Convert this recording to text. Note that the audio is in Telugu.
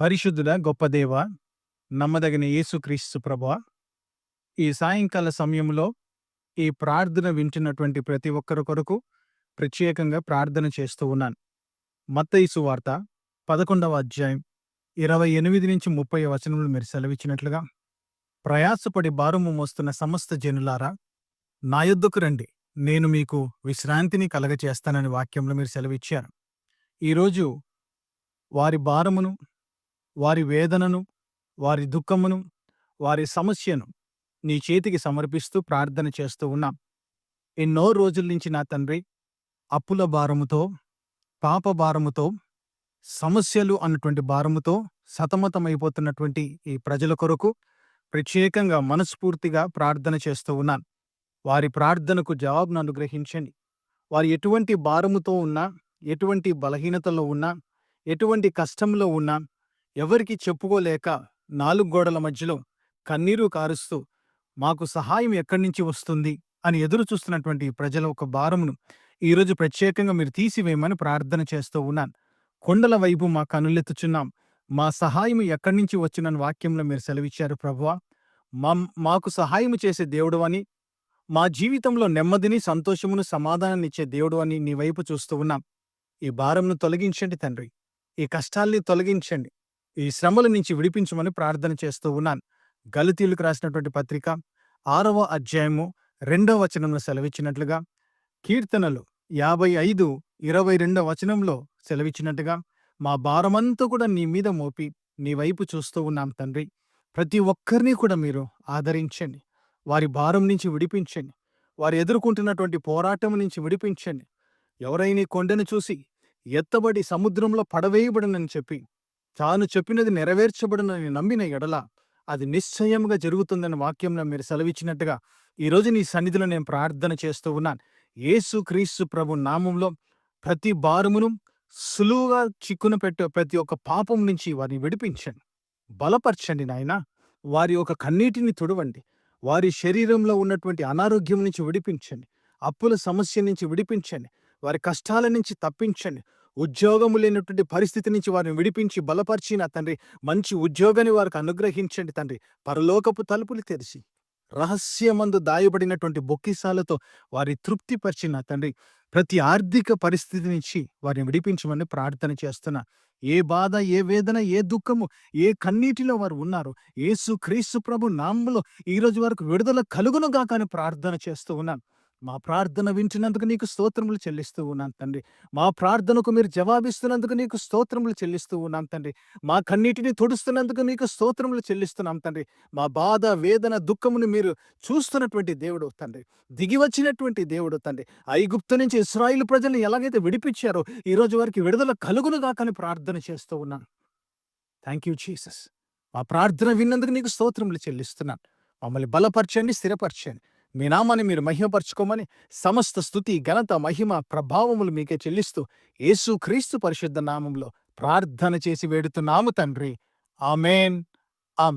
పరిశుద్ధుడ గొప్ప దేవ నమ్మదగిన యేసుక్రీస్తు ప్రభా ఈ సాయంకాల సమయంలో ఈ ప్రార్థన వింటున్నటువంటి ప్రతి ఒక్కరి కొరకు ప్రత్యేకంగా ప్రార్థన చేస్తూ ఉన్నాను. మత్తయి వార్త పదకొండవ అధ్యాయం ఇరవై ఎనిమిది నుంచి ముప్పై వచనములు మీరు సెలవిచ్చినట్లుగా ప్రయాసపడి భారము మోస్తున్న సమస్త జనులారా నా యొద్దకు రండి. నేను మీకు విశ్రాంతిని కలగచేస్తానని వాక్యంలో మీరు సెలవిచ్చారు. ఈరోజు వారి భారమును వారి వేదనను వారి దుఃఖమును వారి సమస్యను నీ చేతికి సమర్పిస్తూ ప్రార్థన చేస్తూ ఉన్నాం. ఎన్నో రోజుల నుంచి నా తండ్రి అప్పుల భారముతో పాప భారముతో సమస్యలు అన్నటువంటి భారముతో సతమతమైపోతున్నటువంటి ఈ ప్రజల కొరకు ప్రత్యేకంగా మనస్ఫూర్తిగా ప్రార్థన చేస్తూ ఉన్నాను. వారి ప్రార్థనకు జవాబును అనుగ్రహించండి. వారు ఎటువంటి భారముతో ఉన్నా ఎటువంటి బలహీనతలో ఉన్నా ఎటువంటి కష్టంలో ఉన్నా ఎవరికి చెప్పుకోలేక నాలుగు గోడల మధ్యలో కన్నీరు కారుస్తూ మాకు సహాయం ఎక్కడి నుంచి వస్తుంది? అని ఎదురు చూస్తున్నటువంటి ఈ ప్రజల ఒక భారమును ఈరోజు ప్రత్యేకంగా మీరు తీసివేయమని ప్రార్థన చేస్తూ ఉన్నాను. కొండల వైపు మా కనులెత్తుచున్నాం. మా సహాయం ఎక్కడి నుంచి వచ్చిన వాక్యంలో మీరు సెలవిచ్చారు ప్రభువా. మా మాకు సహాయం చేసే దేవుడు అని మా జీవితంలో నెమ్మదిని సంతోషమును సమాధానాన్ని ఇచ్చే దేవుడు అని నీ వైపు చూస్తూ ఉన్నాం. ఈ భారంను తొలగించండి తండ్రి. ఈ కష్టాల్ని తొలగించండి. ఈ శ్రమల నుంచి విడిపించమని ప్రార్థన చేస్తూ ఉన్నాను. గలతీలకు రాసినటువంటి పత్రిక ఆరవ అధ్యాయము రెండవ వచనంలో సెలవిచ్చినట్లుగా కీర్తనలు యాభై ఐదు ఇరవై రెండవ వచనంలో సెలవిచ్చినట్టుగా మా భారమంతా కూడా నీ మీద మోపి నీ వైపు చూస్తూ ఉన్నాం తండ్రి. ప్రతి ఒక్కరిని కూడా మీరు ఆదరించండి. వారి భారం నుంచి విడిపించండి. వారు ఎదుర్కొంటున్నటువంటి పోరాటం నుంచి విడిపించండి. ఎవరైనా కొండను చూసి ఎత్తబడి సముద్రంలో పడవేయబడనని చెప్పి తాను చెప్పినది నెరవేర్చబడనని నమ్మిన ఎడల అది నిశ్చయంగా జరుగుతుందని వాక్యంలో మీరు సెలవిచ్చినట్టుగా ఈరోజు నీ సన్నిధిలో నేను ప్రార్థన చేస్తూ ఉన్నాను. యేసు క్రీస్తు ప్రభు నామంలో ప్రతి భారమును సులువుగా చిక్కున పెట్టే ప్రతి ఒక్క పాపం నుంచి వారిని విడిపించండి. బలపరచండి నాయన. వారి యొక్క కన్నీటిని తుడవండి. వారి శరీరంలో ఉన్నటువంటి అనారోగ్యం నుంచి విడిపించండి. అప్పుల సమస్య నుంచి విడిపించండి. వారి కష్టాల నుంచి తప్పించండి. ఉద్యోగము లేనటువంటి పరిస్థితి నుంచి వారిని విడిపించి బలపరిచిన తండ్రి మంచి ఉద్యోగాన్ని వారికి అనుగ్రహించండి తండ్రి. పరలోకపు తలుపులు తెరిచి రహస్యమందు దాయబడినటువంటి బొక్కిసాలతో వారి తృప్తిపరిచిన తండ్రి ప్రతి ఆర్థిక పరిస్థితి నుంచి వారిని విడిపించమని ప్రార్థన చేస్తున్నా. ఏ బాధ ఏ వేదన ఏ దుఃఖము ఏ కన్నీటిలో వారు ఉన్నారు ఏసు క్రీస్తు ప్రభు నామంలో ఈ రోజు వరకు విడుదల కలుగునుగా కానీ ప్రార్థన చేస్తూ ఉన్నాను మా ప్రార్థన వింటున్నందుకు నీకు స్తోత్రములు చెల్లిస్తూ ఉన్నాను తండ్రి. మా ప్రార్థనకు మీరు జవాబిస్తున్నందుకు నీకు స్తోత్రములు చెల్లిస్తూ ఉన్నాను తండ్రి. మా కన్నీటిని తొడుస్తున్నందుకు నీకు స్తోత్రములు చెల్లిస్తున్నాం తండ్రి. మా బాధ వేదన దుఃఖమును మీరు చూస్తున్నటువంటి దేవుడు తండ్రి. దిగి వచ్చినటువంటి దేవుడు తండ్రి. ఐగుప్తు నుంచి ఇస్రాయిల్ ప్రజల్ని ఎలాగైతే విడిపించారో ఈ వారికి విడుదల కలుగునుగా కానీ ప్రార్థన చేస్తూ ఉన్నాను. థ్యాంక్ యూ జీసస్ మా ప్రార్థన విన్నందుకు నీకు స్తోత్రములు చెల్లిస్తున్నాను. మమ్మల్ని బలపరచండి స్థిరపరచండి. మీ నామాన్ని మీరు మహిమపరచుకోమని సమస్త స్థుతి ఘనత మహిమ ప్రభావములు మీకే చెల్లిస్తూ యేసు క్రీస్తు పరిశుద్ధ నామంలో ప్రార్థన చేసి వేడుతున్నాము తండ్రి. ఆమెన్. ఆమె